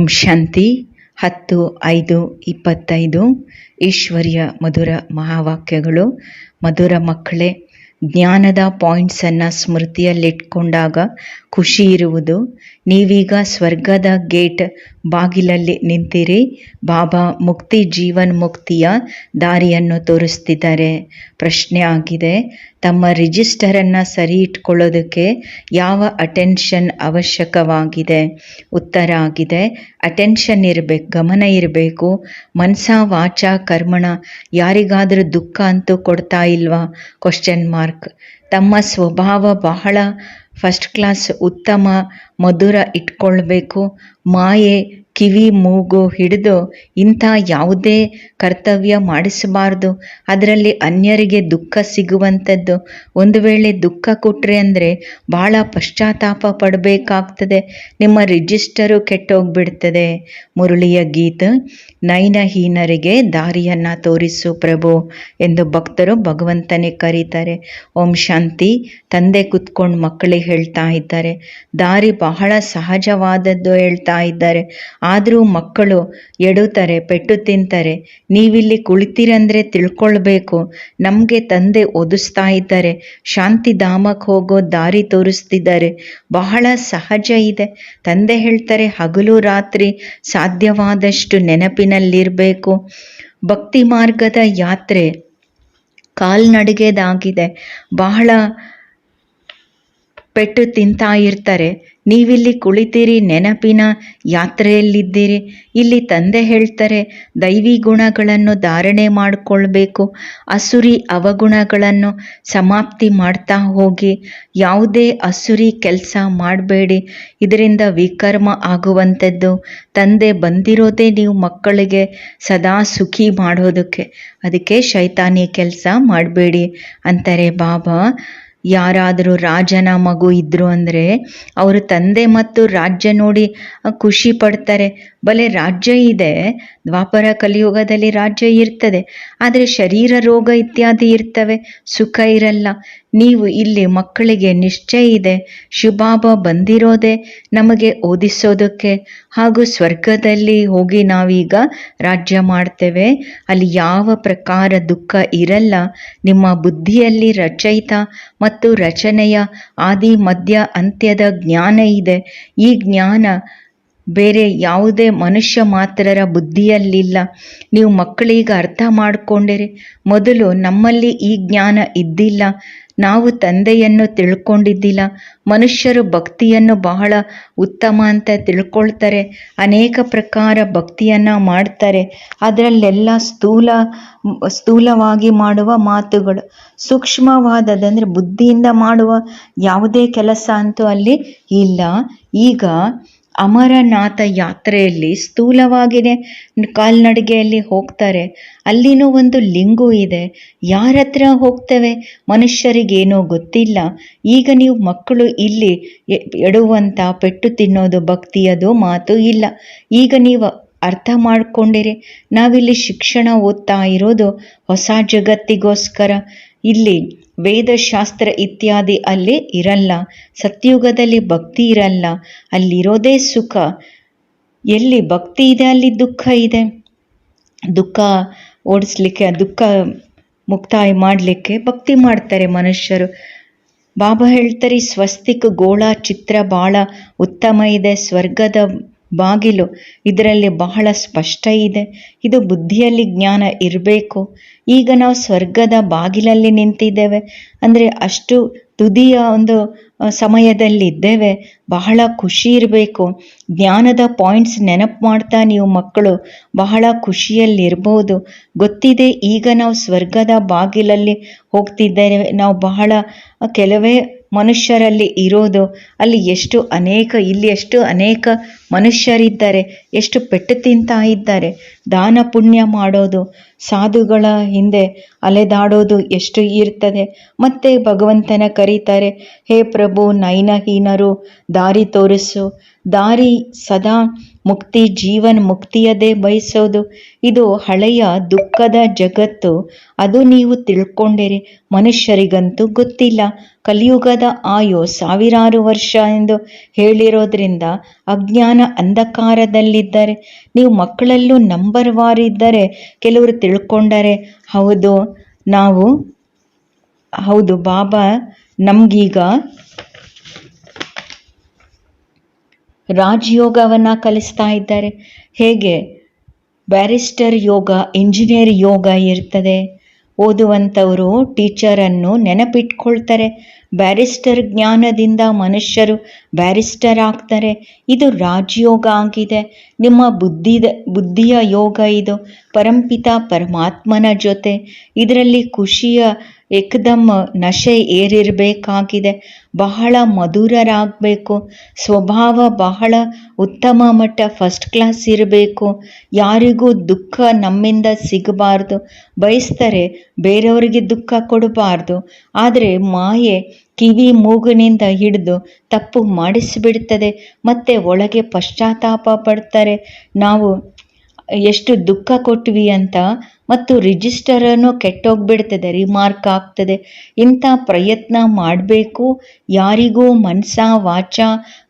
ಓಂ ಶಾಂತಿ. ಹತ್ತು ಐದು ಇಪ್ಪತ್ತೈದು. ಈಶ್ವರ್ಯ ಮಧುರ ಮಹಾವಾಕ್ಯಗಳು. ಮಧುರ ಮಕ್ಕಳೇ ಜ್ಞಾನದ ಪಾಯಿಂಟ್ಸನ್ನು ಸ್ಮೃತಿಯಲ್ಲಿಟ್ಕೊಂಡಾಗ ಖುಷಿ ಇರುವುದು. ನೀವೀಗ ಸ್ವರ್ಗದ ಗೇಟ್ ಬಾಗಿಲಲ್ಲಿ ನಿಂತಿರಿ. ಬಾಬಾ ಮುಕ್ತಿ ಜೀವನ್ ಮುಕ್ತಿಯ ದಾರಿಯನ್ನು ತೋರಿಸ್ತಿದ್ದಾರೆ. ಪ್ರಶ್ನೆ ಆಗಿದೆ, ತಮ್ಮ ರಿಜಿಸ್ಟರನ್ನು ಸರಿ ಇಟ್ಕೊಳ್ಳೋದಕ್ಕೆ ಯಾವ ಅಟೆನ್ಷನ್ ಅವಶ್ಯಕವಾಗಿದೆ? ಉತ್ತರ ಆಗಿದೆ, ಅಟೆನ್ಷನ್ ಇರಬೇಕು ಗಮನ ಇರಬೇಕು. ಮನಸ ವಾಚ ಕರ್ಮಣ, ಯಾರಿಗಾದರೂ ದುಃಖ ಅಂತೂ ಕೊಡ್ತಾ ಇಲ್ವಾ? ಕ್ವಶನ್ ಮಾರ್ಕ್ ತಮ್ಮ ಸ್ವಭಾವ ಬಹಳ ಫಸ್ಟ್ ಕ್ಲಾಸ್ ಉತ್ತಮ ಮಧುರ ಇಟ್ಕೊಳ್ಬೇಕು. ಮಾಯೆ ಕಿವಿ ಮೂಗು ಹಿಡಿದು ಇಂಥ ಯಾವುದೇ ಕರ್ತವ್ಯ ಮಾಡಿಸಬಾರ್ದು. ಅದರಲ್ಲಿ ಅನ್ಯರಿಗೆ ದುಃಖ ಸಿಗುವಂಥದ್ದು. ಒಂದು ವೇಳೆ ದುಃಖ ಕೊಟ್ಟರೆ ಅಂದರೆ ಭಾಳ ಪಶ್ಚಾತ್ತಾಪ ಪಡಬೇಕಾಗ್ತದೆ. ನಿಮ್ಮ ರಿಜಿಸ್ಟರು ಕೆಟ್ಟೋಗ್ಬಿಡ್ತದೆ. ಮುರುಳಿಯ ಗೀತ, ನಯನಹೀನರಿಗೆ ದಾರಿಯನ್ನು ತೋರಿಸು ಪ್ರಭು ಎಂದು ಭಕ್ತರು ಭಗವಂತನೇ ಕರೀತಾರೆ. ಓಂ ಶಾಂತಿ, ತಂದೆ ಕುತ್ಕೊಂಡು ಮಕ್ಕಳಿಗೆ ಹೇಳ್ತಾ ಇದ್ದಾರೆ. ದಾರಿ ಬಹಳ ಸಹಜವಾದದ್ದು ಹೇಳ್ತಾ ಇದ್ದಾರೆ. ಆದರೂ ಮಕ್ಕಳು ಎಡುತ್ತಾರೆ, ಪೆಟ್ಟು ತಿಂತಾರೆ. ನೀವಿಲ್ಲಿ ಕುಳಿತೀರಂದ್ರೆ ತಿಳ್ಕೊಳ್ಬೇಕು. ನಮಗೆ ತಂದೆ ಒದಿಸ್ತಾ ಇದ್ದಾರೆ. ಶಾಂತಿಧಾಮಕ್ಕೆ ಹೋಗೋ ದಾರಿ ತೋರಿಸ್ತಿದ್ದಾರೆ. ಬಹಳ ಸಹಜ ಇದೆ. ತಂದೆ ಹೇಳ್ತಾರೆ, ಹಗಲು ರಾತ್ರಿ ಸಾಧ್ಯವಾದಷ್ಟು ನೆನಪಿನಲ್ಲಿರಬೇಕು. ಭಕ್ತಿ ಮಾರ್ಗದ ಯಾತ್ರೆ ಕಾಲ್ನಡಿಗೆದಾಗಿದೆ. ಬಹಳ ಪೆಟ್ಟು ತಿಂತಾ ಇರ್ತಾರೆ. ನೀವಿಲ್ಲಿ ಕುಳಿತೀರಿ, ನೆನಪಿನ ಯಾತ್ರೆಯಲ್ಲಿದ್ದೀರಿ. ಇಲ್ಲಿ ತಂದೆ ಹೇಳ್ತಾರೆ, ದೈವಿ ಗುಣಗಳನ್ನು ಧಾರಣೆ ಮಾಡಿಕೊಳ್ಬೇಕು. ಅಸುರಿ ಅವಗುಣಗಳನ್ನು ಸಮಾಪ್ತಿ ಮಾಡ್ತಾ ಹೋಗಿ. ಯಾವುದೇ ಅಸುರಿ ಕೆಲಸ ಮಾಡಬೇಡಿ. ಇದರಿಂದ ವಿಕರ್ಮ ಆಗುವಂಥದ್ದು. ತಂದೆ ಬಂದಿರೋದೇ ನೀವು ಮಕ್ಕಳಿಗೆ ಸದಾ ಸುಖಿ ಮಾಡೋದಕ್ಕೆ. ಅದಕ್ಕೆ ಶೈತಾನಿ ಕೆಲಸ ಮಾಡಬೇಡಿ. ಅಂತಾರೆ, ಬಾಬಾ ಯಾರಾದರೂ ರಾಜನ ಮಗು ಇದ್ರು ಅಂದರೆ ಅವರ ತಂದೆ ಮತ್ತು ರಾಜ್ಯ ನೋಡಿ ಖುಷಿ ಪಡ್ತಾರೆ. ಬಲೆ ರಾಜ್ಯ ಇದೆ, ದ್ವಾಪರ ಕಲಿಯುಗದಲ್ಲಿ ರಾಜ್ಯ ಇರ್ತದೆ, ಆದರೆ ಶರೀರ ರೋಗ ಇತ್ಯಾದಿ ಇರ್ತವೆ, ಸುಖ ಇರಲ್ಲ. ನೀವು ಇಲ್ಲಿ ಮಕ್ಕಳಿಗೆ ನಿಶ್ಚಯ ಇದೆ ಶಿವಬಾಬ ಬಂದಿರೋದೆ ನಮಗೆ ಓದಿಸೋದಕ್ಕೆ. ಹಾಗೂ ಸ್ವರ್ಗದಲ್ಲಿ ಹೋಗಿ ನಾವೀಗ ರಾಜ್ಯ ಮಾಡ್ತೇವೆ. ಅಲ್ಲಿ ಯಾವ ಪ್ರಕಾರ ದುಃಖ ಇರಲ್ಲ. ನಿಮ್ಮ ಬುದ್ಧಿಯಲ್ಲಿ ರಚಯಿತ ಮತ್ತು ರಚನೆಯ ಆದಿ ಮಧ್ಯ ಅಂತ್ಯದ ಜ್ಞಾನ ಇದೆ. ಈ ಜ್ಞಾನ ಬೇರೆ ಯಾವುದೇ ಮನುಷ್ಯ ಮಾತ್ರರ ಬುದ್ಧಿಯಲ್ಲಿಲ್ಲ. ನೀವು ಮಕ್ಕಳಿಗೆ ಅರ್ಥ ಮಾಡಿಕೊಂಡಿರಿ ಮೊದಲು ನಮ್ಮಲ್ಲಿ ಈ ಜ್ಞಾನ ಇದ್ದಿಲ್ಲ. ನಾವು ತಂದೆಯನ್ನು ತಿಳ್ಕೊಂಡಿದ್ದಿಲ್ಲ. ಮನುಷ್ಯರು ಭಕ್ತಿಯನ್ನು ಬಹಳ ಉತ್ತಮ ಅಂತ ತಿಳ್ಕೊಳ್ತಾರೆ. ಅನೇಕ ಪ್ರಕಾರ ಭಕ್ತಿಯನ್ನು ಮಾಡ್ತಾರೆ. ಅದರಲ್ಲೆಲ್ಲ ಸ್ಥೂಲ, ಸ್ಥೂಲವಾಗಿ ಮಾಡುವ ಮಾತುಗಳು. ಸೂಕ್ಷ್ಮವಾದದಂದರೆ ಬುದ್ಧಿಯಿಂದ ಮಾಡುವ ಯಾವುದೇ ಕೆಲಸ ಅಂತೂ ಅಲ್ಲಿ ಇಲ್ಲ. ಈಗ ಅಮರನಾಥ ಯಾತ್ರೆಯಲ್ಲಿ ಸ್ಥೂಲವಾಗಿದೆ. ಕಾಲ್ನಡಿಗೆಯಲ್ಲಿ ಹೋಗ್ತಾರೆ. ಅಲ್ಲಿನೂ ಒಂದು ಲಿಂಗು ಇದೆ. ಯಾರ ಹತ್ರ ಹೋಗ್ತೇವೆ? ಮನುಷ್ಯರಿಗೇನೋ ಗೊತ್ತಿಲ್ಲ. ಈಗ ನೀವು ಮಕ್ಕಳು ಇಲ್ಲಿ ಎಡುವಂಥ ಪೆಟ್ಟು ತಿನ್ನೋದು ಭಕ್ತಿಯದು ಮಾತು ಇಲ್ಲ. ಈಗ ನೀವು ಅರ್ಥ ಮಾಡಿಕೊಂಡಿರಿ. ನಾವಿಲ್ಲಿ ಶಿಕ್ಷಣ ಓದ್ತಾ ಇರೋದು ಹೊಸ ಜಗತ್ತಿಗೋಸ್ಕರ. ಇಲ್ಲಿ ವೇದಶಾಸ್ತ್ರ ಇತ್ಯಾದಿ ಅಲ್ಲಿ ಇರಲ್ಲ, ಸತ್ಯುಗದಲ್ಲಿ ಭಕ್ತಿ ಇರಲ್ಲ, ಅಲ್ಲಿರೋದೇ ಸುಖ. ಎಲ್ಲಿ ಭಕ್ತಿ ಇದೆ, ಅಲ್ಲಿ ದುಃಖ ಇದೆ. ದುಃಖ ಓಡಿಸ್ಲಿಕ್ಕೆ, ದುಃಖ ಮುಕ್ತಾಯ ಮಾಡಲಿಕ್ಕೆ ಭಕ್ತಿ ಮಾಡ್ತಾರೆ ಮನುಷ್ಯರು. ಬಾಬಾ ಹೇಳ್ತಾರೆ ಸ್ವಸ್ತಿಕ್ ಗೋಳ ಚಿತ್ರ ಭಾಳ ಉತ್ತಮ ಇದೆ, ಸ್ವರ್ಗದ ಬಾಗಿಲು. ಇದರಲ್ಲಿ ಬಹಳ ಸ್ಪಷ್ಟ ಇದೆ. ಇದು ಬುದ್ಧಿಯಲ್ಲಿ ಜ್ಞಾನ ಇರಬೇಕು. ಈಗ ನಾವು ಸ್ವರ್ಗದ ಬಾಗಿಲಲ್ಲಿ ನಿಂತಿದ್ದೇವೆ. ಅಂದರೆ ಅಷ್ಟು ತುದಿಯ ಒಂದು ಸಮಯದಲ್ಲಿದ್ದೇವೆ. ಬಹಳ ಖುಷಿ ಇರಬೇಕು. ಜ್ಞಾನದ ಪಾಯಿಂಟ್ಸ್ ನೆನಪು ಮಾಡ್ತಾ ನೀವು ಮಕ್ಕಳು ಬಹಳ ಖುಷಿಯಲ್ಲಿರ್ಬೋದು. ಗೊತ್ತಿದೆ, ಈಗ ನಾವು ಸ್ವರ್ಗದ ಬಾಗಿಲಲ್ಲಿ ಹೋಗ್ತಿದ್ದೇವೆ. ನಾವು ಬಹಳ ಕೆಲವೇ ಮನುಷ್ಯರಲ್ಲಿ ಇರೋದು, ಅಲ್ಲಿ ಎಷ್ಟು ಅನೇಕ, ಇಲ್ಲಿ ಎಷ್ಟು ಅನೇಕ ಮನುಷ್ಯರಿದ್ದಾರೆ, ಎಷ್ಟು ಪೆಟ್ಟು ತಿಂತಾ ಇದ್ದಾರೆ, ದಾನ ಪುಣ್ಯ ಮಾಡೋದು, ಸಾಧುಗಳ ಹಿಂದೆ ಅಲೆದಾಡೋದು ಎಷ್ಟು ಇರ್ತದೆ. ಮತ್ತೆ ಭಗವಂತನ ಕರೀತಾರೆ, ಹೇ ಪ್ರಭು ನಯನಹೀನರು ದಾರಿ ತೋರಿಸು, ದಾರಿ ಸದಾ ಮುಕ್ತಿ ಜೀವನ್ ಮುಕ್ತಿಯದೇ ಬಯಸೋದು. ಇದು ಹಳೆಯ ದುಃಖದ ಜಗತ್ತು. ಅದು ನೀವು ತಿಳ್ಕೊಂಡಿರಿ ಮನುಷ್ಯರಿಗಂತೂ ಗೊತ್ತಿಲ್ಲ. ಕಲಿಯುಗದ ಆಯು ಸಾವಿರಾರು ವರ್ಷ ಎಂದು ಹೇಳಿರೋದ್ರಿಂದ ಅಜ್ಞಾನ ಅಂಧಕಾರದಲ್ಲಿದ್ದಾರೆ, ನೀವು ಮಕ್ಕಳಲ್ಲೂ ನಂಬರ್ ವಾರ್ ಇದ್ದರೆ ಕೆಲವರು ತಿಳ್ಕೊಂಡರೆ, ಹೌದು, ನಾವು, ಹೌದು, ಬಾಬಾ, ನಮಗೀಗ ರಾಜಯೋಗವನ್ನು ಕಲಿಸ್ತಾ ಇದ್ದಾರೆ. ಹೇಗೆ? ಬ್ಯಾರಿಸ್ಟರ್ ಯೋಗ, ಇಂಜಿನಿಯರ್ ಯೋಗ ಇರ್ತದೆ. ಓದುವಂಥವರು, ಟೀಚರನ್ನು ನೆನಪಿಟ್ಕೊಳ್ತಾರೆ. ಬ್ಯಾರಿಸ್ಟರ್ ಜ್ಞಾನದಿಂದ ಮನುಷ್ಯರು ಬ್ಯಾರಿಸ್ಟರ್ ಆಗ್ತಾರೆ. ಇದು ರಾಜಯೋಗ ಆಗಿದೆ. ನಿಮ್ಮ ಬುದ್ಧಿದ ಬುದ್ಧಿಯ ಯೋಗ ಇದು. ಪರಂಪಿತ ಪರಮಾತ್ಮನ ಜೊತೆ. ಇದರಲ್ಲಿ ಖುಷಿಯ ಏಕದಮ್ ನಶೆ ಏರಿರಬೇಕಾಗಿದೆ. ಬಹಳ ಮಧುರರಾಗಬೇಕು. ಸ್ವಭಾವ ಬಹಳ ಉತ್ತಮ ಮಟ್ಟ ಫಸ್ಟ್ ಕ್ಲಾಸ್ ಇರಬೇಕು. ಯಾರಿಗೂ ದುಃಖ ನಮ್ಮಿಂದ ಸಿಗಬಾರ್ದು. ಬಯಸ್ತಾರೆ ಬೇರೆಯವರಿಗೆ ದುಃಖ ಕೊಡಬಾರ್ದು. ಆದರೆ ಮಾಯೆ ಕಿವಿ ಮೂಗಿನಿಂದ ಹಿಡಿದು ತಪ್ಪು ಮಾಡಿಸಿಬಿಡ್ತದೆ. ಮತ್ತೆ ಒಳಗೆ ಪಶ್ಚಾತ್ತಾಪ ಪಡ್ತಾರೆ. ನಾವು ಎಷ್ಟು ದುಃಖ ಕೊಟ್ವಿ ಅಂತ ಮತ್ತು ರಿಜಿಸ್ಟರನ್ನು ಕೆಟ್ಟೋಗ್ಬಿಡ್ತದೆ ರಿಮಾರ್ಕ್ ಆಗ್ತದೆ. ಇಂಥ ಪ್ರಯತ್ನ ಮಾಡಬೇಕು. ಯಾರಿಗೂ ಮನಸ, ವಾಚ,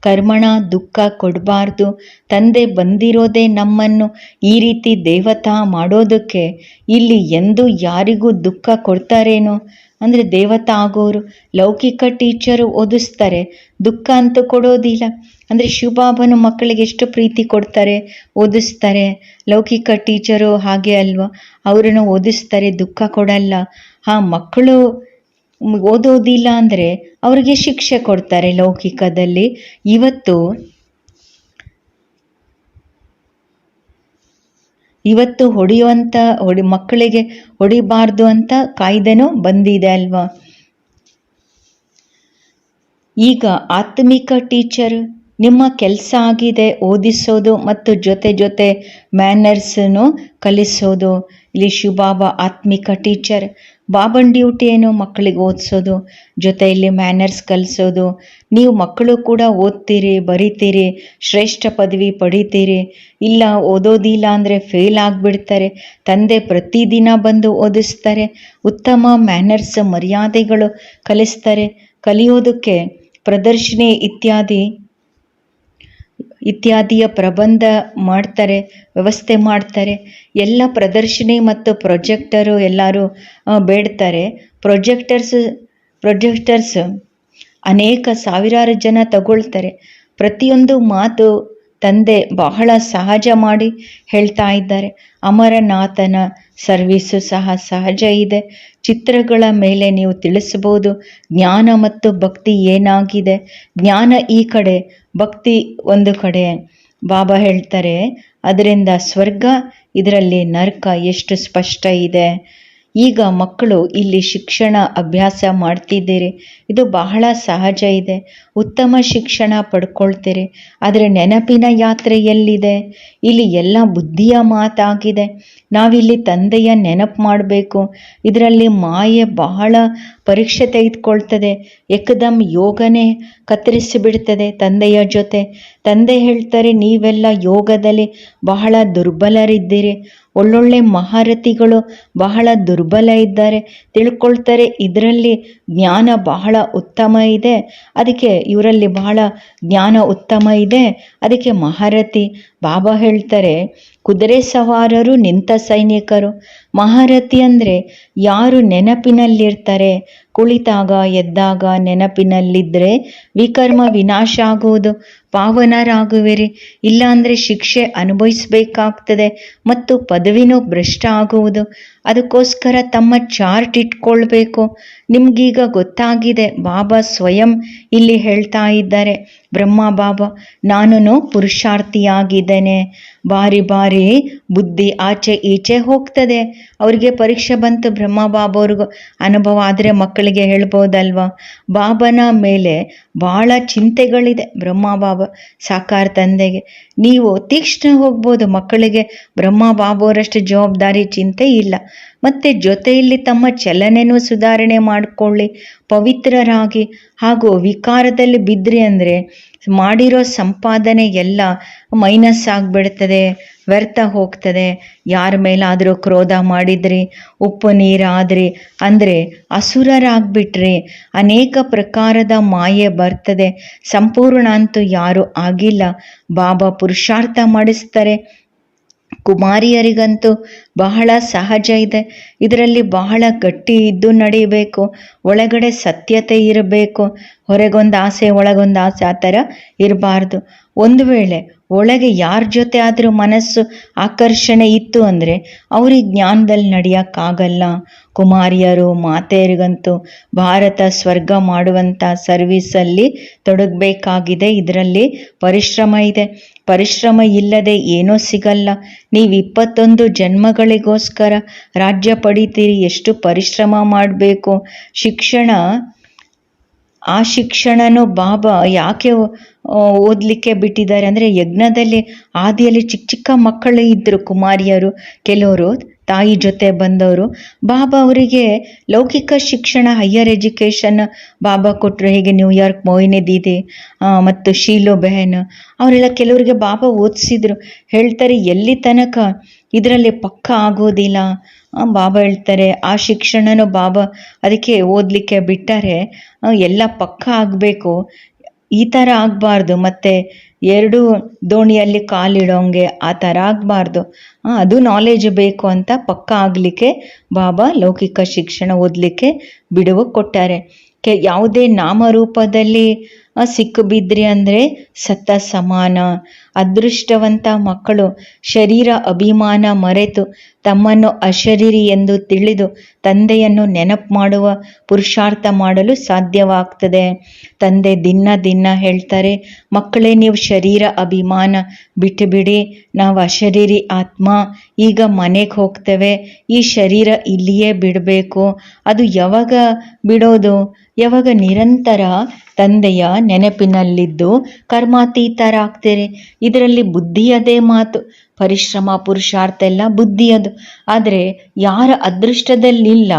ಕರ್ಮಣ, ದುಃಖ ಕೊಡಬಾರ್ದು. ತಂದೆ ಬಂದಿರೋದೇ ನಮ್ಮನ್ನು ಈ ರೀತಿ ದೇವತಾ ಮಾಡೋದಕ್ಕೆ ಇಲ್ಲಿ ಎಂದು ಯಾರಿಗೂ ದುಃಖ ಕೊಡ್ತಾರೇನೋ? ಅಂದರೆ ದೇವತಾ ಆಗೋರು, ಲೌಕಿಕ ಟೀಚರು ಓದಿಸ್ತಾರೆ, ದುಃಖ ಅಂತೂ ಕೊಡೋದಿಲ್ಲ. ಅಂದರೆ ಶಿವಬಾಬನು ಮಕ್ಕಳಿಗೆ ಎಷ್ಟು ಪ್ರೀತಿ ಕೊಡ್ತಾರೆ, ಓದಿಸ್ತಾರೆ. ಲೌಕಿಕ ಟೀಚರು ಹಾಗೆ ಅಲ್ವಾ? ಅವರನ್ನು ಓದಿಸ್ತಾರೆ, ದುಃಖ ಕೊಡಲ್ಲ. ಆ ಮಕ್ಕಳು ಓದೋದಿಲ್ಲ ಅಂದರೆ ಅವರಿಗೆ ಶಿಕ್ಷೆ ಕೊಡ್ತಾರೆ ಲೌಕಿಕದಲ್ಲಿ. ಇವತ್ತು ಇವತ್ತು ಹೊಡೆಯುವಂಥ ಹೊಡಿ, ಮಕ್ಕಳಿಗೆ ಹೊಡಿಬಾರ್ದು ಅಂತ ಕಾಯ್ದೆನೂ ಬಂದಿದೆ ಅಲ್ವಾ? ಈಗ ಆತ್ಮಿಕ ಟೀಚರ್, ನಿಮ್ಮ ಕೆಲಸ ಆಗಿದೆ, ಓದಿಸೋದು ಮತ್ತು ಜೊತೆ ಜೊತೆ ಮ್ಯಾನರ್ಸನ್ನು ಕಲಿಸೋದು. ಇಲ್ಲಿ ಶಿವಬಾಬಾ ಆತ್ಮಿಕ ಟೀಚರ್ ಬಾಬನ್ ಡ್ಯೂಟಿ ಏನು ಮಕ್ಕಳಿಗೆ ಓದಿಸೋದು, ಜೊತೆಯಲ್ಲಿ ಮ್ಯಾನರ್ಸ್ ಕಲಿಸೋದು. ನೀವು ಮಕ್ಕಳು ಕೂಡ ಓದ್ತೀರಿ, ಬರಿತೀರಿ, ಶ್ರೇಷ್ಠ ಪದವಿ ಪಡಿತೀರಿ. ಇಲ್ಲ, ಓದೋದಿಲ್ಲ ಅಂದರೆ ಫೇಲ್ ಆಗಿಬಿಡ್ತಾರೆ. ತಂದೆ ಪ್ರತಿದಿನ ಬಂದು ಓದಿಸ್ತಾರೆ. ಉತ್ತಮ ಮ್ಯಾನರ್ಸ್ ಮರ್ಯಾದೆಗಳು ಕಲಿಸ್ತಾರೆ. ಕಲಿಯೋದಕ್ಕೆ ಪ್ರದರ್ಶಿನಿ ಇತ್ಯಾದಿ ಇತ್ಯಾದಿಯ ಪ್ರಬಂಧ ಮಾಡ್ತಾರೆ, ವ್ಯವಸ್ಥೆ ಮಾಡ್ತಾರೆ, ಎಲ್ಲ ಪ್ರದರ್ಶಿನಿ ಮತ್ತು ಪ್ರೊಜೆಕ್ಟರು ಎಲ್ಲರೂ ಬೇಡ್ತಾರೆ. ಪ್ರೊಜೆಕ್ಟರ್ಸ್ ಪ್ರೊಜೆಕ್ಟರ್ಸ್ ಅನೇಕ ಸಾವಿರಾರು ಜನ ತಗೊಳ್ತಾರೆ. ಪ್ರತಿಯೊಂದು ಮಾತು ತಂದೆ ಬಹಳ ಸಹಜ ಮಾಡಿ ಹೇಳ್ತಾ ಇದ್ದಾರೆ. ಅಮರನಾಥನ ಸರ್ವೀಸು ಸಹ ಸಹಜ ಇದೆ. ಚಿತ್ರಗಳ ಮೇಲೆ ನೀವು ತಿಳಿಸ್ಬೋದು ಜ್ಞಾನ ಮತ್ತು ಭಕ್ತಿ ಏನಾಗಿದೆ. ಜ್ಞಾನ ಈ ಕಡೆ ಭಕ್ತಿ ಒಂದು ಕಡೆ ಬಾಬಾ ಹೇಳ್ತಾರೆ, ಅದರಿಂದ ಸ್ವರ್ಗ, ಇದರಲ್ಲಿ ನರಕ ಎಷ್ಟು ಸ್ಪಷ್ಟ ಇದೆ. ಈಗ ಮಕ್ಕಳು ಇಲ್ಲಿ ಶಿಕ್ಷಣ ಅಭ್ಯಾಸ ಮಾಡ್ತಿದ್ದೀರಿ. ಇದು ಬಹಳ ಸಹಜ ಇದೆ. ಉತ್ತಮ ಶಿಕ್ಷಣ ಪಡ್ಕೊಳ್ತೀರಿ. ಆದರೆ ನೆನಪಿನ ಯಾತ್ರೆ ಎಲ್ಲಿದೆ? ಇಲ್ಲಿ ಎಲ್ಲ ಬುದ್ಧಿಯ ಮಾತಾಗಿದೆ. ನಾವಿಲ್ಲಿ ತಂದೆಯ ನೆನಪು ಮಾಡಬೇಕು. ಇದರಲ್ಲಿ ಮಾಯೆ ಬಹಳ ಪರೀಕ್ಷೆ ತೆಗೆದುಕೊಳ್ತದೆ. ಏಕದಮ್ ಯೋಗನೇ ಕತ್ತರಿಸಿಬಿಡ್ತದೆ ತಂದೆಯ ಜೊತೆ. ತಂದೆ ಹೇಳ್ತಾರೆ, ನೀವೆಲ್ಲ ಯೋಗದಲ್ಲಿ ಬಹಳ ದುರ್ಬಲರಿದ್ದೀರಿ. ಒಳ್ಳೊಳ್ಳೆ ಮಹಾರಥಿಗಳು ಬಹಳ ದುರ್ಬಲ ಇದ್ದಾರೆ. ತಿಳ್ಕೊಳ್ತಾರೆ, ಇದರಲ್ಲಿ ಜ್ಞಾನ ಬಹಳ ಉತ್ತಮ ಇದೆ. ಅದಕ್ಕೆ ಇವರಲ್ಲಿ ಬಹಳ ಜ್ಞಾನ ಉತ್ತಮ ಇದೆ. ಅದಕ್ಕೆ ಮಹಾರಥಿ ಬಾಬಾ ಹೇಳ್ತಾರೆ, ಕುದುರೆ ಸವಾರರು ನಿಂತ ಸೈನಿಕರು. ಮಹಾರಥಿ ಅಂದರೆ ಯಾರು ನೆನಪಿನಲ್ಲಿರ್ತಾರೆ? ಕುಳಿತಾಗ, ಎದ್ದಾಗ ನೆನಪಿನಲ್ಲಿದ್ದರೆ ವಿಕರ್ಮ ವಿನಾಶ ಆಗುವುದು. ಪಾವನರಾಗುವಿರಿ. ಇಲ್ಲಾಂದರೆ ಶಿಕ್ಷೆ ಅನುಭವಿಸಬೇಕಾಗ್ತದೆ ಮತ್ತು ಪದವಿನೂ ಭ್ರಷ್ಟ ಆಗುವುದು. ಅದಕ್ಕೋಸ್ಕರ ತಮ್ಮ ಚಾರ್ಟ್ ಇಟ್ಕೊಳ್ಬೇಕು. ನಿಮ್ಗೀಗ ಗೊತ್ತಾಗಿದೆ, ಬಾಬಾ ಸ್ವಯಂ ಇಲ್ಲಿ ಹೇಳ್ತಾ ಇದ್ದಾರೆ, ಬ್ರಹ್ಮ ಬಾಬಾ ನಾನು ಪುರುಷಾರ್ಥಿಯಾಗಿದ್ದೇನೆ. ಬಾರಿ ಬಾರಿ ಬುದ್ಧಿ ಆಚೆ ಈಚೆ ಹೋಗ್ತದೆ. ಅವರಿಗೆ ಪರೀಕ್ಷೆ ಬಂತು ಬ್ರಹ್ಮ ಬಾಬಾ ಅವ್ರಿಗೂ ಅನುಭವ ಆದರೆ ಮಕ್ಕಳಿಗೆ ಹೇಳ್ಬೋದಲ್ವಾ? ಬಾಬನ ಮೇಲೆ ಭಾಳ ಚಿಂತೆಗಳಿದೆ ಬ್ರಹ್ಮ ಬಾಬಾ, ಸಾಕಾರ ತಂದೆಗೆ. ನೀವು ತೀಕ್ಷ್ಣ ಹೋಗ್ಬೋದು ಮಕ್ಕಳಿಗೆ. ಬ್ರಹ್ಮ ಬಾಬೋರಷ್ಟು ಜವಾಬ್ದಾರಿ ಚಿಂತೆ ಇಲ್ಲ. ಮತ್ತು ಜೊತೆಯಲ್ಲಿ ತಮ್ಮ ಚಲನೆನೂ ಸುಧಾರಣೆ ಮಾಡಿಕೊಳ್ಳಿ. ಪವಿತ್ರರಾಗಿ ಹಾಗೂ ವಿಕಾರದಲ್ಲಿ ಬಿದ್ದರೆ ಅಂದರೆ ಮಾಡಿರೋ ಸಂಪಾದನೆ ಎಲ್ಲ ಮೈನಸ್ ಆಗಿಬಿಡ್ತದೆ, ವ್ಯರ್ಥ ಹೋಗ್ತದೆ. ಯಾರ ಮೇಲಾದರೂ ಕ್ರೋಧ ಮಾಡಿದ್ರಿ, ಉಪ್ಪು ನೀರಾದ್ರಿ ಅಂದರೆ ಅಸುರರಾಗ್ಬಿಟ್ರಿ. ಅನೇಕ ಪ್ರಕಾರದ ಮಾಯೆ ಬರ್ತದೆ. ಸಂಪೂರ್ಣ ಅಂತೂ ಯಾರೂ ಆಗಿಲ್ಲ. ಬಾಬಾ ಪುರುಷಾರ್ಥ ಮಾಡಿಸ್ತಾರೆ. ಕುಮಾರಿಯರಿಗಂತೂ ಬಹಳ ಸಹಜ ಇದೆ. ಇದರಲ್ಲಿ ಬಹಳ ಗಟ್ಟಿ ಇದ್ದು ನಡೀಬೇಕು ಒಳಗಡೆ ಸತ್ಯತೆ ಇರಬೇಕು. ಹೊರಗೊಂದು ಆಸೆ, ಒಳಗೊಂದು ಆಸೆ ಆ ಥರ ಇರಬಾರ್ದು. ಒಂದು ವೇಳೆ ಒಳಗೆ ಯಾರ ಜೊತೆ ಆದರೂ ಮನಸ್ಸು ಆಕರ್ಷಣೆ ಇತ್ತು ಅಂದರೆ ಅವ್ರಿಗೆ ಜ್ಞಾನದಲ್ಲಿ ನಡೆಯೋಕ್ಕಾಗಲ್ಲ. ಕುಮಾರಿಯರು ಮಾತೆಯರಿಗಂತೂ ಭಾರತ ಸ್ವರ್ಗ ಮಾಡುವಂಥ ಸರ್ವಿಸಲ್ಲಿ ತೊಡಗಬೇಕಾಗಿದೆ. ಇದರಲ್ಲಿ ಪರಿಶ್ರಮ ಇದೆ. ಪರಿಶ್ರಮ ಇಲ್ಲದೆ ಏನೂ ಸಿಗಲ್ಲ. ನೀವು ಇಪ್ಪತ್ತೊಂದು ಜನ್ಮಗಳಿಗೋಸ್ಕರ ರಾಜ್ಯ ಪಡಿತೀರಿ, ಎಷ್ಟು ಪರಿಶ್ರಮ ಮಾಡಬೇಕು. ಶಿಕ್ಷಣ, ಆ ಶಿಕ್ಷಣನೂ ಬಾಬಾ ಯಾಕೆ ಓದಲಿಕ್ಕೆ ಬಿಟ್ಟಿದ್ದಾರೆ? ಅಂದರೆ ಯಜ್ಞದಲ್ಲಿ ಆದಿಯಲ್ಲಿ ಚಿಕ್ಕ ಚಿಕ್ಕ ಮಕ್ಕಳು ಇದ್ದರು ಕುಮಾರಿಯರು. ಕೆಲವರು ತಾಯಿ ಜೊತೆ ಬಂದವರು. ಬಾಬಾ ಅವರಿಗೆ ಲೌಕಿಕ ಶಿಕ್ಷಣ ಹೈಯರ್ ಎಜುಕೇಷನ್ ಬಾಬಾ ಕೊಟ್ಟರು ಹೇಗೆ ನ್ಯೂಯಾರ್ಕ್ ಮೋಯಿನಿ ದೀದಿ ಮತ್ತು ಶೀಲೋ ಬೆಹನ್, ಅವರೆಲ್ಲ ಕೆಲವರಿಗೆ ಬಾಬಾ ಓದಿಸಿದ್ರು. ಹೇಳ್ತಾರೆ, ಎಲ್ಲಿ ತನಕ ಇದರಲ್ಲಿ ಪಕ್ಕ ಆಗೋದಿಲ್ಲ. ಬಾಬಾ ಹೇಳ್ತಾರೆ, ಆ ಶಿಕ್ಷಣನೂ ಬಾಬಾ ಅದಕ್ಕೆ ಓದಲಿಕ್ಕೆ ಬಿಟ್ಟರೆ ಎಲ್ಲ ಪಕ್ಕ ಆಗಬೇಕು. ಈ ಥರ ಆಗಬಾರ್ದು. ಮತ್ತು ಎರಡು ದೋಣಿಯಲ್ಲಿ ಕಾಲಿಡೋಂಗೆ ಆ ಥರ ಆಗಬಾರ್ದು. ಅದು ನಾಲೆಜ್ ಬೇಕು ಅಂತ ಪಕ್ಕ ಆಗಲಿಕ್ಕೆ ಬಾಬಾ ಲೌಕಿಕ ಶಿಕ್ಷಣ ಓದಲಿಕ್ಕೆ ಬಿಡುವು ಕೊಟ್ಟಾರೆ. ಕೆ, ಯಾವುದೇ ನಾಮರೂಪದಲ್ಲಿ ಆ, ಸಿಕ್ಕಿಬಿದ್ರಿ ಅಂದರೆ ಸತ್ತ ಸಮಾನ. ಅದೃಷ್ಟವಂತ ಮಕ್ಕಳು ಶರೀರ ಅಭಿಮಾನ ಮರೆತು ತಮ್ಮನ್ನು ಅಶರೀರಿ ಎಂದು ತಿಳಿದು ತಂದೆಯನ್ನು ನೆನಪು ಮಾಡುವ ಪುರುಷಾರ್ಥ ಮಾಡಲು ಸಾಧ್ಯವಾಗ್ತದೆ. ತಂದೆ ದಿನ ದಿನ ಹೇಳ್ತಾರೆ ಮಕ್ಕಳೇ ನೀವು ಶರೀರ ಅಭಿಮಾನ ಬಿಟ್ಟುಬಿಡಿ. ನಾವು ಅಶರೀರಿ ಆತ್ಮ. ಈಗ ಮನೆಗೆ ಹೋಗ್ತೇವೆ. ಈ ಶರೀರ ಇಲ್ಲಿಯೇ ಬಿಡಬೇಕು. ಅದು ಯಾವಾಗ ಬಿಡೋದು? ಯಾವಾಗ ನಿರಂತರ ತಂದೆಯ ನೆನಪಿನಲ್ಲಿದ್ದು ಕರ್ಮಾತೀತರಾಗ್ತೀರಿ. ಇದರಲ್ಲಿ ಬುದ್ಧಿಯದೇ ಮಾತು. ಪರಿಶ್ರಮ, ಪುರುಷಾರ್ಥ ಎಲ್ಲ ಬುದ್ಧಿಯದು. ಆದರೆ ಯಾರ ಅದೃಷ್ಟದಲ್ಲಿಲ್ಲ,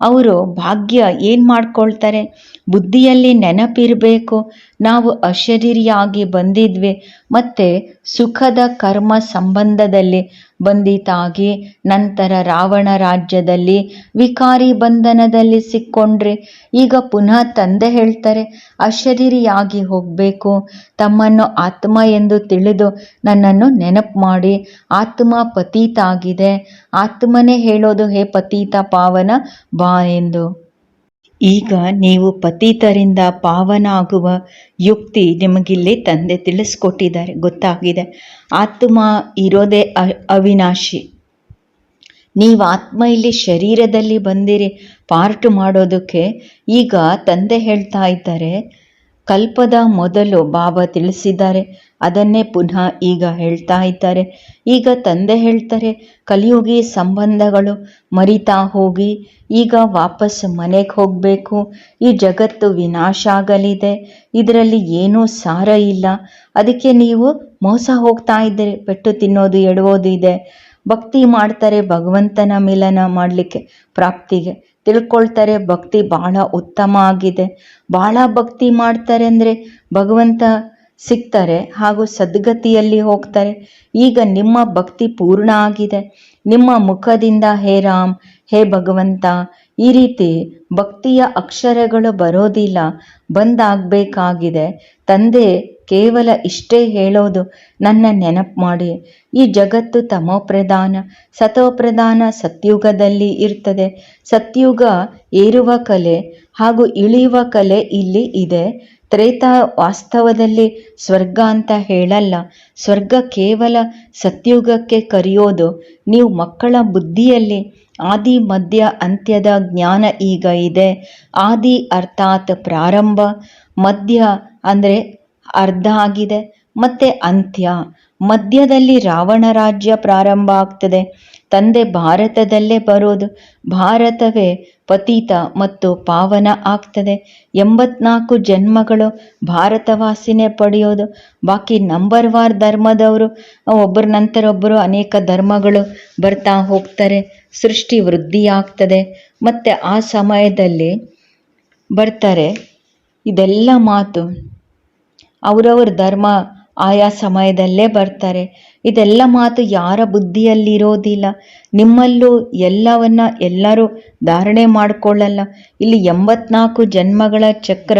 ಅವರು ಭಾಗ್ಯ ಏನು ಮಾಡ್ಕೊಳ್ತಾರೆ? ಬುದ್ಧಿಯಲ್ಲಿ ನೆನಪಿರಬೇಕು. ನಾವು ಅಶರೀರಿಯಾಗಿ ಬಂದಿದ್ವಿ. ಮತ್ತು ಸುಖದ ಕರ್ಮ ಸಂಬಂಧದಲ್ಲಿ ಬಂದಿತಾಗಿ, ನಂತರ ರಾವಣ ರಾಜ್ಯದಲ್ಲಿ ವಿಕಾರಿ ಬಂಧನದಲ್ಲಿ ಸಿಕ್ಕೊಂಡ್ರಿ. ಈಗ ಪುನಃ ತಂದೆ ಹೇಳ್ತಾರೆ, ಅಶರೀರಿಯಾಗಿ ಹೋಗಬೇಕು. ತಮ್ಮನ್ನು ಆತ್ಮ ಎಂದು ತಿಳಿದು ನನ್ನನ್ನು ನೆನಪು ಮಾಡಿ. ಆತ್ಮ ಪತೀತ ಆಗಿದೆ ಆತ್ಮನೇ ಹೇಳೋದು, ಹೇ ಪತೀತ ಪಾವನ ಬಾ ಎಂದು. ಈಗ ನೀವು ಪತೀತರಿಂದ ಪಾವನ ಆಗುವ ಯುಕ್ತಿ ನಿಮಗಿಲ್ಲಿ ತಂದೆ ತಿಳಿಸ್ಕೊಟ್ಟಿದ್ದಾರೆ, ಗೊತ್ತಾಗಿದೆ. ಆತ್ಮ ಇರೋದೇ ಅವಿನಾಶಿ. ನೀವು ಆತ್ಮ ಇಲ್ಲಿ ಶರೀರದಲ್ಲಿ ಬಂದಿರಿ, ಪಾರ್ಟ್ ಮಾಡೋದಕ್ಕೆ. ಈಗ ತಂದೆ ಹೇಳ್ತಾ ಇದ್ದಾರೆ, ಕಲ್ಪದ ಮೊದಲು ಬಾಬಾ ತಿಳಿಸಿದ್ದಾರೆ ಅದನ್ನೇ ಪುನಃ ಈಗ ಹೇಳ್ತಾ ಇದ್ದಾರೆ. ಈಗ ತಂದೆ ಹೇಳ್ತಾರೆ, ಕಲಿಯುಗಿ ಸಂಬಂಧಗಳು, ಮರಿತಾ ಹೋಗಿ, ಈಗ ವಾಪಸ್ ಮನೆಗೆ ಹೋಗಬೇಕು. ಈ ಜಗತ್ತು ವಿನಾಶ ಆಗಲಿದೆ. ಇದರಲ್ಲಿ ಏನೂ ಸಾರ ಇಲ್ಲ. ಅದಕ್ಕೆ ನೀವು ಮೋಸ ಹೋಗ್ತಾ ಇದ್ದರೆ. ಪೆಟ್ಟು ತಿನ್ನೋದು, ಎಡವೋದು ಇದೆ. ಭಕ್ತಿ ಮಾಡ್ತಾರೆ ಭಗವಂತನ ಮಿಲನ ಮಾಡಲಿಕ್ಕೆ, ಪ್ರಾಪ್ತಿಗೆ. ತಿಳ್ಕೊಳ್ತಾರೆ ಭಕ್ತಿ ಬಹಳ ಉತ್ತಮ ಆಗಿದೆ. ಬಹಳ ಭಕ್ತಿ ಮಾಡ್ತಾರೆ ಅಂದರೆ ಭಗವಂತ ಸಿಗ್ತಾರೆ ಹಾಗೂ ಸದ್ಗತಿಯಲ್ಲಿ ಹೋಗ್ತಾರೆ. ಈಗ ನಿಮ್ಮ ಭಕ್ತಿ ಪೂರ್ಣ ಆಗಿದೆ. ನಿಮ್ಮ ಮುಖದಿಂದ ಹೇ ರಾಮ್, ಹೇ ಭಗವಂತ, ಈ ರೀತಿ ಭಕ್ತಿಯ ಅಕ್ಷರಗಳು ಬರೋದಿಲ್ಲ. ಬಂದಾಗಬೇಕಾಗಿದೆ. ತಂದೆ ಕೇವಲ ಇಷ್ಟೇ ಹೇಳೋದು, ನನ್ನ ನೆನಪು ಮಾಡಿ. ಈ ಜಗತ್ತು ತಮೋಪ್ರಧಾನ, ಸತೋಪ್ರಧಾನ ಸತ್ಯುಗದಲ್ಲಿ ಇರ್ತದೆ. ಸತ್ಯುಗ ಏರುವ ಕಲೆ ಹಾಗೂ ಇಳಿಯುವ ಕಲೆ ಇಲ್ಲಿ ಇದೆ. ತ್ರೇತ ವಾಸ್ತವದಲ್ಲಿ ಸ್ವರ್ಗ ಅಂತ ಹೇಳಲ್ಲ. ಸ್ವರ್ಗ ಕೇವಲ ಸತ್ಯುಗಕ್ಕೆ ಕರೆಯೋದು. ನೀವು ಮಕ್ಕಳ ಬುದ್ಧಿಯಲ್ಲಿ ಆದಿ, ಮಧ್ಯ, ಅಂತ್ಯದ ಜ್ಞಾನ ಈಗ ಇದೆ. ಆದಿ ಅರ್ಥಾತ್ ಪ್ರಾರಂಭ, ಮಧ್ಯ ಅಂದರೆ ಅರ್ಧ ಆಗಿದೆ. ಮತ್ತೆ ಅಂತ್ಯ. ಮಧ್ಯದಲ್ಲಿ ರಾವಣ ರಾಜ್ಯ ಪ್ರಾರಂಭ ಆಗ್ತದೆ. ತಂದೆ ಭಾರತದಲ್ಲೇ ಬರೋದು. ಭಾರತವೇ ಪತೀತ ಮತ್ತು ಪಾವನ ಆಗ್ತದೆ. ಎಂಬತ್ನಾಲ್ಕು ಜನ್ಮಗಳು ಭಾರತವಾಸಿನೇ ಪಡೆಯೋದು. ಬಾಕಿ ನಂಬರ್ ವಾರ್ ಧರ್ಮದವರು ಒಬ್ಬರ ನಂತರ ಒಬ್ಬರು ಅನೇಕ ಧರ್ಮಗಳು ಬರ್ತಾ ಹೋಗ್ತಾರೆ. ಸೃಷ್ಟಿ ವೃದ್ಧಿ ಆಗ್ತದೆ. ಮತ್ತು ಆ ಸಮಯದಲ್ಲಿ ಬರ್ತಾರೆ. ಇದೆಲ್ಲ ಮಾತು. ಅವರವ್ರ ಧರ್ಮ ಆಯಾ ಸಮಯದಲ್ಲೇ ಬರ್ತಾರೆ. ಇದೆಲ್ಲ ಮಾತು ಯಾರ ಬುದ್ಧಿಯಲ್ಲಿರೋದಿಲ್ಲ. ನಿಮ್ಮಲ್ಲೂ ಎಲ್ಲವನ್ನ ಎಲ್ಲರೂ ಧಾರಣೆ ಮಾಡಿಕೊಳ್ಳಲ್ಲ. ಇಲ್ಲಿ ಎಂಬತ್ನಾಲ್ಕು ಜನ್ಮಗಳ ಚಕ್ರ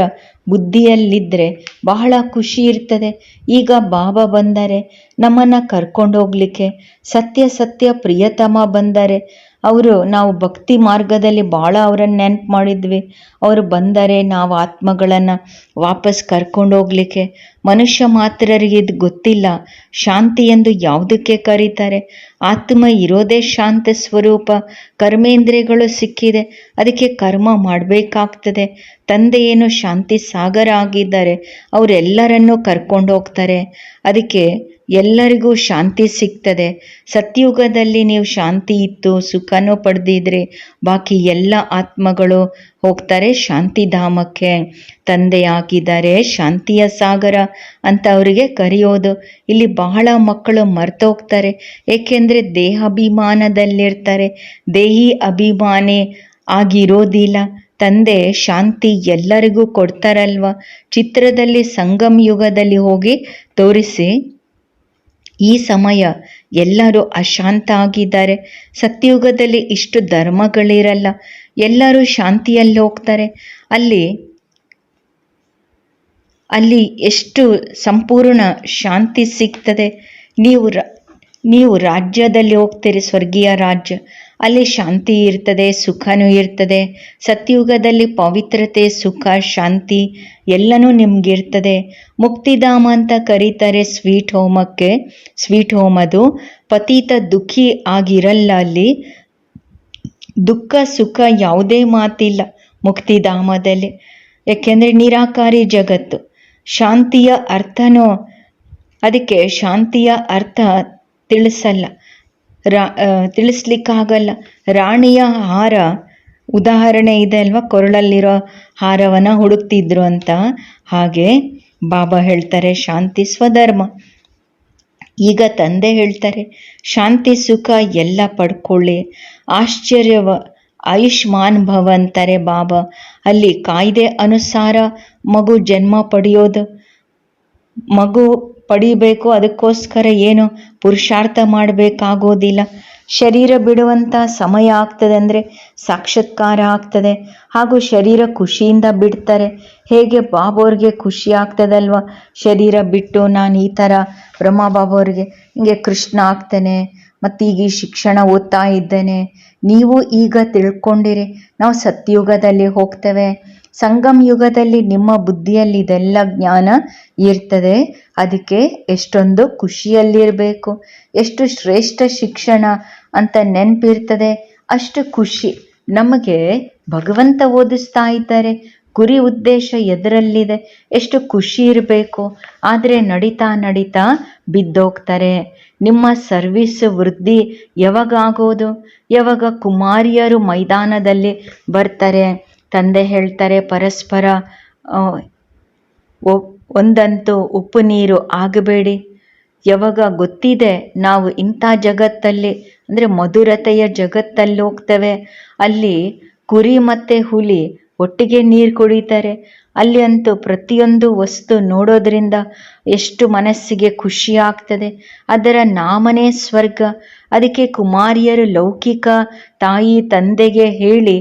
ಬುದ್ಧಿಯಲ್ಲಿದ್ದರೆ ಬಹಳ ಖುಷಿ ಇರ್ತದೆ. ಈಗ ಬಾಬಾ ಬಂದರೆ ನಮ್ಮನ್ನು ಕರ್ಕೊಂಡು ಹೋಗ್ಲಿಕ್ಕೆ ಸತ್ಯ ಸತ್ಯ ಪ್ರಿಯತಮ ಬಂದರೆ ಅವರು, ನಾವು ಭಕ್ತಿ ಮಾರ್ಗದಲ್ಲಿ ಭಾಳ ಅವರನ್ನು ನೆನ್ಪು ಮಾಡಿದ್ವಿ. ಅವರು ಬಂದರೆ ನಾವು ಆತ್ಮಗಳನ್ನು ವಾಪಸ್ ಕರ್ಕೊಂಡು ಹೋಗ್ಲಿಕ್ಕೆ. ಮನುಷ್ಯ ಮಾತ್ರರಿಗೆ ಇದು ಗೊತ್ತಿಲ್ಲ. ಶಾಂತಿ ಎಂದು ಯಾವುದಕ್ಕೆ ಕರೀತಾರೆ? ಆತ್ಮ ಇರೋದೇ ಶಾಂತ ಸ್ವರೂಪ. ಕರ್ಮೇಂದ್ರಿಯಗಳು ಸಿಕ್ಕಿದೆ. ಅದಕ್ಕೆ ಕರ್ಮ ಮಾಡಬೇಕಾಗ್ತದೆ. ತಂದೆ ಏನು ಶಾಂತಿ ಸಾಗರ ಆಗಿದ್ದಾರೆ ಅವರೆಲ್ಲರನ್ನೂ ಕರ್ಕೊಂಡು ಹೋಗ್ತಾರೆ. ಅದಕ್ಕೆ ಎಲ್ಲರಿಗೂ ಶಾಂತಿ ಸಿಗ್ತದೆ. ಸತ್ಯುಗದಲ್ಲಿ ನೀವು ಶಾಂತಿ ಇತ್ತು, ಸುಖನೂ ಪಡೆದಿದ್ರೆ. ಬಾಕಿ ಎಲ್ಲ ಆತ್ಮಗಳು ಹೋಗ್ತಾರೆ ಶಾಂತಿಧಾಮಕ್ಕೆ. ತಂದೆ ಆಗಿದ್ದಾರೆ ಶಾಂತಿಯ ಸಾಗರ ಅಂತ ಅವರಿಗೆ ಕರೆಯೋದು. ಇಲ್ಲಿ ಬಹಳ ಮಕ್ಕಳು ಮರ್ತೋಗ್ತಾರೆ. ಏಕೆಂದರೆ ದೇಹಾಭಿಮಾನದಲ್ಲಿರ್ತಾರೆ. ದೇಹಿ ಅಭಿಮಾನಿ ಆಗಿರೋದಿಲ್ಲ. ತಂದೆ ಶಾಂತಿ ಎಲ್ಲರಿಗೂ ಕೊಡ್ತಾರಲ್ವ? ಚಿತ್ರದಲ್ಲಿ ಸಂಗಮ್ ಯುಗದಲ್ಲಿ ಹೋಗಿ ತೋರಿಸಿ. ಈ ಸಮಯ ಎಲ್ಲರೂ ಅಶಾಂತ ಆಗಿದ್ದಾರೆ ಸತ್ಯಯುಗದಲ್ಲಿ ಇಷ್ಟು ಧರ್ಮಗಳಿರಲ್ಲ. ಎಲ್ಲರೂ ಶಾಂತಿಯಲ್ಲಿ ಹೋಗ್ತಾರೆ. ಅಲ್ಲಿ ಅಲ್ಲಿ ಎಷ್ಟು ಸಂಪೂರ್ಣ ಶಾಂತಿ ಸಿಗ್ತದೆ. ನೀವು ರ, ನೀವು ರಾಜ್ಯದಲ್ಲಿ ಹೋಗ್ತೀರಿ, ಸ್ವರ್ಗೀಯ ರಾಜ್ಯ. ಅಲ್ಲಿ ಶಾಂತಿ ಇರ್ತದೆ, ಸುಖನೂ ಇರ್ತದೆ. ಸತ್ಯುಗದಲ್ಲಿ ಪವಿತ್ರತೆ, ಸುಖ, ಶಾಂತಿ ಎಲ್ಲನೂ ನಿಮಗಿರ್ತದೆ. ಮುಕ್ತಿಧಾಮ ಅಂತ ಕರೀತಾರೆ ಸ್ವೀಟ್ ಹೋಮಕ್ಕೆ. ಸ್ವೀಟ್ ಹೋಮ್ ಅದು ಪತೀತ ದುಃಖಿ ಆಗಿರಲ್ಲ ಅಲ್ಲಿ. ದುಃಖ, ಸುಖ ಯಾವುದೇ ಮಾತಿಲ್ಲ ಮುಕ್ತಿಧಾಮದಲ್ಲಿ. ಯಾಕೆಂದರೆ ನಿರಾಕಾರಿ ಜಗತ್ತು. ಶಾಂತಿಯ ಅರ್ಥನೋ, ಅದಕ್ಕೆ ಶಾಂತಿಯ ಅರ್ಥ ತಿಳಿಸಲ್ಲ. ರಾ ತಿಳಿಸ್ಲಿಕ್ಕಾಗಲ್ಲ. ರಾಣಿಯ ಹಾರ, ಉದಾಹರಣೆ ಇದೆ ಅಲ್ವಾ? ಕೊರಳಲ್ಲಿರೋ ಹಾರವನ್ನು ಹುಡುಕ್ತಿದ್ರು ಅಂತ. ಹಾಗೆ ಬಾಬಾ ಹೇಳ್ತಾರೆ, ಶಾಂತಿ ಸ್ವಧರ್ಮ. ಈಗ ತಂದೆ ಹೇಳ್ತಾರೆ, ಶಾಂತಿ ಸುಖ ಎಲ್ಲ ಪಡ್ಕೊಳ್ಳಿ. ಆಶ್ಚರ್ಯವ, ಆಯುಷ್ಮಾನ್ ಭವ ಅಂತಾರೆ ಬಾಬಾ. ಅಲ್ಲಿ ಕಾಯ್ದೆ ಅನುಸಾರ ಮಗು ಜನ್ಮ ಪಡೆಯೋದು, ಮಗು ಪಡಿಬೇಕು, ಅದಕ್ಕೋಸ್ಕರ ಏನು ಪುರುಷಾರ್ಥ ಮಾಡಬೇಕಾಗೋದಿಲ್ಲ. ಶರೀರ ಬಿಡುವಂಥ ಸಮಯ ಆಗ್ತದೆ ಅಂದರೆ ಸಾಕ್ಷಾತ್ಕಾರ ಆಗ್ತದೆ. ಹಾಗೂ ಶರೀರ ಖುಷಿಯಿಂದ ಬಿಡ್ತಾರೆ. ಹೇಗೆ ಬಾಬೋರ್ಗೆ ಖುಷಿ ಆಗ್ತದಲ್ವ? ಶರೀರ ಬಿಟ್ಟು ನಾನು ಈ ಥರ ಬ್ರಹ್ಮ ಬಾಬೋರ್ಗೆ ಹಿಂಗೆ ಕೃಷ್ಣ ಆಗ್ತೇನೆ ಮತ್ತೀಗ ಈ ಶಿಕ್ಷಣ ಓದ್ತಾ ಇದ್ದೇನೆ. ನೀವು ಈಗ ತಿಳ್ಕೊಂಡಿರಿ. ನಾವು ಸತ್ಯುಗದಲ್ಲಿ ಹೋಗ್ತೇವೆ. ಸಂಗಮ್ ಯುಗದಲ್ಲಿ ನಿಮ್ಮ ಬುದ್ಧಿಯಲ್ಲಿ ಇದೆಲ್ಲ ಜ್ಞಾನ ಇರ್ತದೆ. ಅದಕ್ಕೆ ಎಷ್ಟೊಂದು ಖುಷಿಯಲ್ಲಿರಬೇಕು. ಎಷ್ಟು ಶ್ರೇಷ್ಠ ಶಿಕ್ಷಣ ಅಂತ ನೆನಪಿರ್ತದೆ. ಅಷ್ಟು ಖುಷಿ ನಮಗೆ ಭಗವಂತ ಓದಿಸ್ತಾ ಇದ್ದಾರೆ. ಗುರಿ ಉದ್ದೇಶ ಎದರಲ್ಲಿದೆ. ಎಷ್ಟು ಖುಷಿ ಇರಬೇಕು. ಆದರೆ ನಡೀತಾ ನಡೀತಾ ಬಿದ್ದೋಗ್ತಾರೆ. ನಿಮ್ಮ ಸರ್ವಿಸ್ ವೃದ್ಧಿ ಯಾವಾಗ ಆಗೋದು? ಯಾವಾಗ ಕುಮಾರಿಯರು ಮೈದಾನದಲ್ಲಿ ಬರ್ತಾರೆ? ತಂದೆ ಹೇಳ್ತಾರೆ, ಪರಸ್ಪರ ಒಂದಂತೂ ಉಪ್ಪು ನೀರು ಆಗಬೇಡಿ. ಯಾವಾಗ ಗೊತ್ತಿದೆ, ನಾವು ಇಂಥ ಜಗತ್ತಲ್ಲಿ, ಅಂದರೆ ಮಧುರತೆಯ ಜಗತ್ತಲ್ಲಿ ಹೋಗ್ತೇವೆ. ಅಲ್ಲಿ ಕುರಿ ಮತ್ತು ಹುಲಿ ಒಟ್ಟಿಗೆ ನೀರು ಕುಡಿತಾರೆ. ಅಲ್ಲಿ ಅಂತೂ ಪ್ರತಿಯೊಂದು ವಸ್ತು ನೋಡೋದ್ರಿಂದ ಎಷ್ಟು ಮನಸ್ಸಿಗೆ ಖುಷಿ ಆಗ್ತದೆ. ಅದರ ನಾಮನೇ ಸ್ವರ್ಗ. ಅದಕ್ಕೆ ಕುಮಾರಿಯರು ಲೌಕಿಕ ತಾಯಿ ತಂದೆಗೆ ಹೇಳಿ,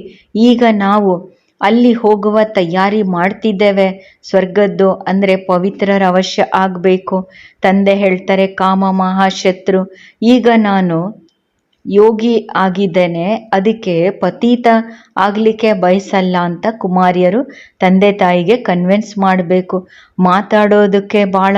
ಈಗ ನಾವು ಅಲ್ಲಿ ಹೋಗುವ ತಯಾರಿ ಮಾಡ್ತಿದ್ದೇವೆ. ಸ್ವರ್ಗದ್ದು ಅಂದರೆ ಪವಿತ್ರರ ಅವಶ್ಯ ಆಗಬೇಕು. ತಂದೆ ಹೇಳ್ತಾರೆ, ಕಾಮ ಮಹಾಶತ್ರು, ಈಗ ನಾನು ಯೋಗಿ ಆಗಿದ್ದೇನೆ, ಅದಕ್ಕೆ ಪತೀತ ಆಗಲಿಕ್ಕೆ ಬಯಸಲ್ಲ ಅಂತ ಕುಮಾರಿಯರು ತಂದೆ ತಾಯಿಗೆ ಕನ್ವಿನ್ಸ್ ಮಾಡಬೇಕು. ಮಾತಾಡೋದಕ್ಕೆ ಭಾಳ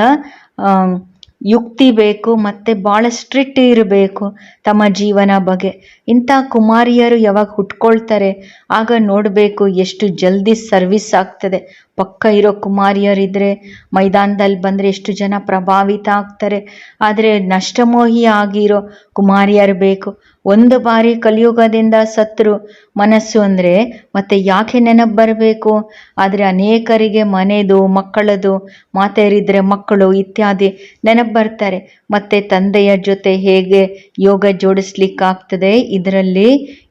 ಯುಕ್ತಿ ಬೇಕು, ಮತ್ತು ಭಾಳ ಸ್ಟ್ರಿಕ್ಟ್ ಇರಬೇಕು ತಮ್ಮ ಜೀವನ ಬಗ್ಗೆ. ಇಂಥ ಕುಮಾರಿಯರು ಯಾವಾಗ ಹುಟ್ಕೊಳ್ತಾರೆ, ಆಗ ನೋಡಬೇಕು ಎಷ್ಟು ಜಲ್ದಿ ಸರ್ವಿಸ್ ಆಗ್ತದೆ. ಪಕ್ಕ ಇರೋ ಕುಮಾರಿಯರಿದ್ದರೆ ಮೈದಾನದಲ್ಲಿ ಬಂದರೆ ಎಷ್ಟು ಜನ ಪ್ರಭಾವಿತ ಆಗ್ತಾರೆ. ಆದರೆ ನಷ್ಟಮೋಹಿ ಆಗಿರೋ ಕುಮಾರಿಯರು ಬೇಕು. ಒಂದು ಬಾರಿ ಕಲಿಯುಗದಿಂದ ಸತ್ರು ಮನಸ್ಸು ಅಂದರೆ ಮತ್ತೆ ಯಾಕೆ ನೆನಪು ಬರಬೇಕು? ಆದರೆ ಅನೇಕರಿಗೆ ಮನೆದು, ಮಕ್ಕಳದು ಮಾತೆಯರಿದ್ದರೆ ಮಕ್ಕಳು ಇತ್ಯಾದಿ ನೆನಪು ಬರ್ತಾರೆ. ಮತ್ತೆ ತಂದೆಯ ಜೊತೆ ಹೇಗೆ ಯೋಗ ಜೋಡಿಸ್ಲಿಕ್ಕಾಗ್ತದೆ? ಇದರಲ್ಲಿ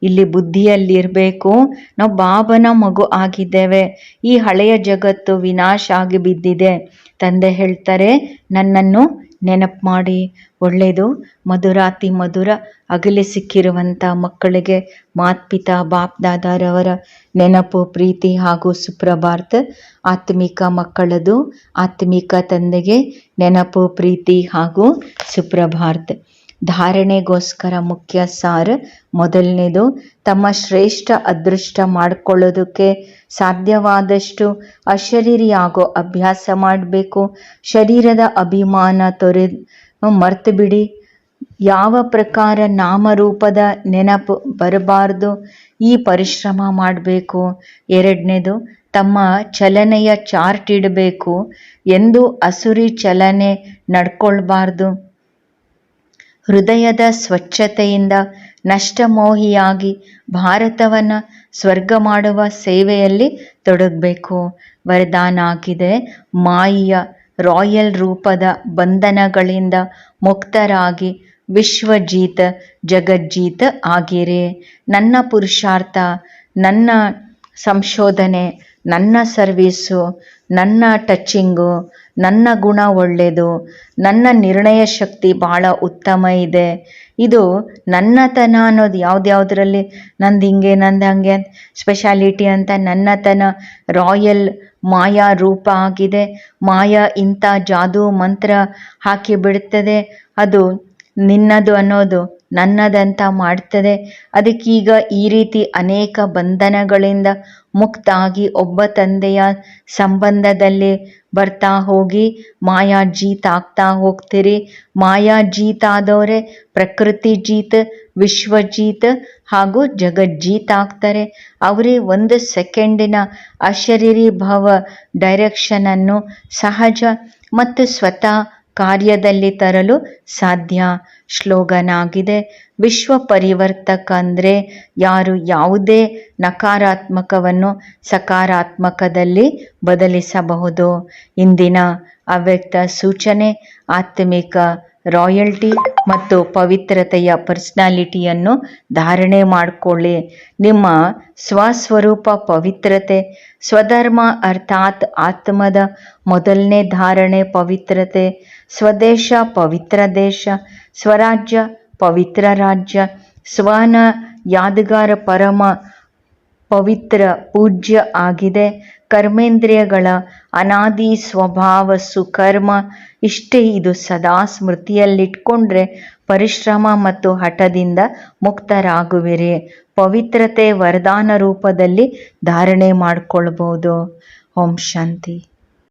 ಇಲ್ಲಿ ಬುದ್ಧಿಯಲ್ಲಿ ಇರಬೇಕು ನಾವು ಬಾಬನ ಮಗು ಆಗಿದ್ದೇವೆ. ಈ ಹಳೆಯ ಜಗತ್ತು ವಿನಾಶ ಆಗಿ ಬಿದ್ದಿದೆ. ತಂದೆ ಹೇಳ್ತಾರೆ, ನನ್ನನ್ನು ನೆನಪು ಮಾಡಿ. ಒಳ್ಳೆಯದು ಮಧುರಾತಿ ಮಧುರ, ಅಗಲಿ ಸಿಕ್ಕಿರುವಂಥ ಮಕ್ಕಳಿಗೆ ಮಾತ್ಪಿತ ಬಾಪ್ ದಾದಾರವರ ನೆನಪು, ಪ್ರೀತಿ ಹಾಗೂ ಸುಪ್ರಭಾರ್ತ್ ಆತ್ಮಿಕ ಮಕ್ಕಳದು, ಆತ್ಮಿಕ ತಂದೆಗೆ ನೆನಪು, ಪ್ರೀತಿ ಹಾಗೂ ಸುಪ್ರಭಾತ್ ಧಾರಣೆಗೋಸ್ಕರ ಮುಖ್ಯ ಸಾರ್. ಮೊದಲನೇದು, ತಮ್ಮ ಶ್ರೇಷ್ಠ ಅದೃಷ್ಟ ಮಾಡಿಕೊಳ್ಳೋದಕ್ಕೆ ಸಾಧ್ಯವಾದಷ್ಟು ಅಶರೀರಿಯಾಗೋ ಅಭ್ಯಾಸ ಮಾಡಬೇಕು. ಶರೀರದ ಅಭಿಮಾನ ತೊರೆ ಮರ್ತು ಬಿಡಿ ಯಾವ ಪ್ರಕಾರ ನಾಮರೂಪದ ನೆನಪು ಬರಬಾರ್ದು, ಈ ಪರಿಶ್ರಮ ಮಾಡಬೇಕು. ಎರಡನೇದು, ತಮ್ಮ ಚಲನೆಯ ಚಾರ್ಟ್ ಇಡಬೇಕು. ಎಂದು ಅಸುರಿ ಚಲನೆ ನಡ್ಕೊಳ್ಬಾರ್ದು. ಹೃದಯದ ಸ್ವಚ್ಛತೆಯಿಂದ ನಷ್ಟಮೋಹಿಯಾಗಿ ಭಾರತವನ್ನು ಸ್ವರ್ಗ ಮಾಡುವ ಸೇವೆಯಲ್ಲಿ ತೊಡಗಬೇಕು. ವರದಾನ ಆಗಿದೆ ಮಾಯಿಯ ರಾಯಲ್ ರೂಪದ ಬಂಧನಗಳಿಂದ ಮುಕ್ತರಾಗಿ ವಿಶ್ವಜೀತ, ಜಗಜ್ಜೀತ ಆಗಿರಿ. ನನ್ನ ಪುರುಷಾರ್ಥ, ನನ್ನ ಸಂಶೋಧನೆ, ನನ್ನ ಸರ್ವೀಸು, ನನ್ನ ಟಚ್ಚಿಂಗು, ನನ್ನ ಗುಣ ಒಳ್ಳೆಯದು ನನ್ನ ನಿರ್ಣಯ ಶಕ್ತಿ ಭಾಳ ಉತ್ತಮ ಇದೆ. ಇದು ನನ್ನತನ ಅನ್ನೋದು ಯಾವ್ದ್ಯಾವ್ದ್ರಲ್ಲಿ ನಂದು ಹಿಂಗೆ, ನಂದು ಹಂಗೆ ಸ್ಪೆಷಾಲಿಟಿ ಅಂತ ನನ್ನತನ ರಾಯಲ್ ಮಾಯಾ ರೂಪ ಆಗಿದೆ. ಮಾಯಾ ಇಂಥ ಜಾದೂ ಮಂತ್ರ ಹಾಕಿ ಬಿಡುತ್ತದೆ ಅದು ನಿನ್ನದು ಅನ್ನೋದು ನನ್ನದಂತ ಮಾಡ್ತದೆ. ಅದಕ್ಕೀಗ ಈ ರೀತಿ ಅನೇಕ ಬಂಧನಗಳಿಂದ ಮುಕ್ತ ಆಗಿ ಒಬ್ಬ ತಂದೆಯ ಸಂಬಂಧದಲ್ಲಿ ಬರ್ತಾ ಹೋಗಿ ಮಾಯಾ ಜೀತ್ ಆಗ್ತಾ ಹೋಗ್ತೀರಿ. ಮಾಯಾ ಜೀತ್ ಆದವರೇ ಪ್ರಕೃತಿ ಜೀತ್, ವಿಶ್ವಜೀತ್ ಹಾಗೂ ಜಗಜ್ಜೀತ್ ಆಗ್ತಾರೆ. ಅವರೇ ಒಂದು ಸೆಕೆಂಡಿನ ಅಶರೀರಿ ಭಾವ ಡೈರೆಕ್ಷನನ್ನು ಸಹಜ ಮತ್ತು ಸ್ವತಃ ಕಾರ್ಯದಲ್ಲಿ ತರಲು ಸಾಧ್ಯ. ಶ್ಲೋಗನ್ ಆಗಿದೆ ವಿಶ್ವ ಪರಿವರ್ತಕ ಅಂದರೆ ಯಾರು ಯಾವುದೇ ನಕಾರಾತ್ಮಕವನ್ನು ಸಕಾರಾತ್ಮಕದಲ್ಲಿ ಬದಲಿಸಬಹುದು. ಇಂದಿನ ಅವ್ಯಕ್ತ ಸೂಚನೆ, ಆತ್ಮಿಕ ರಾಯಲ್ಟಿ ಮತ್ತು ಪವಿತ್ರತೆಯ ಪರ್ಸ್ನಾಲಿಟಿಯನ್ನು ಧಾರಣೆ ಮಾಡಿಕೊಳ್ಳಿ. ನಿಮ್ಮ ಸ್ವಸ್ವರೂಪ ಪವಿತ್ರತೆ, ಸ್ವಧರ್ಮ ಅರ್ಥಾತ್ ಆತ್ಮದ ಮೊದಲನೇ ಧಾರಣೆ ಪವಿತ್ರತೆ. ಸ್ವದೇಶ ಪವಿತ್ರ ದೇಶ, ಸ್ವರಾಜ್ಯ ಪವಿತ್ರ ರಾಜ್ಯ, ಸ್ವನ ಯಾದಗಾರ ಪರಮ ಪವಿತ್ರ ಪೂಜ್ಯ ಆಗಿದೆ. ಕರ್ಮೇಂದ್ರಿಯಗಳ ಅನಾದಿ ಸ್ವಭಾವ ಸುಕರ್ಮ, ಇಷ್ಟೇ ಇದು ಸದಾ ಸ್ಮೃತಿಯಲ್ಲಿಟ್ಕೊಂಡ್ರೆ ಪರಿಶ್ರಮ ಮತ್ತು ಹಠದಿಂದ ಮುಕ್ತರಾಗುವಿರಿ. ಪವಿತ್ರತೆ ವರದಾನ ರೂಪದಲ್ಲಿ ಧಾರಣೆ ಮಾಡ್ಕೊಳ್ಬೋದು. ಓಂ ಶಾಂತಿ.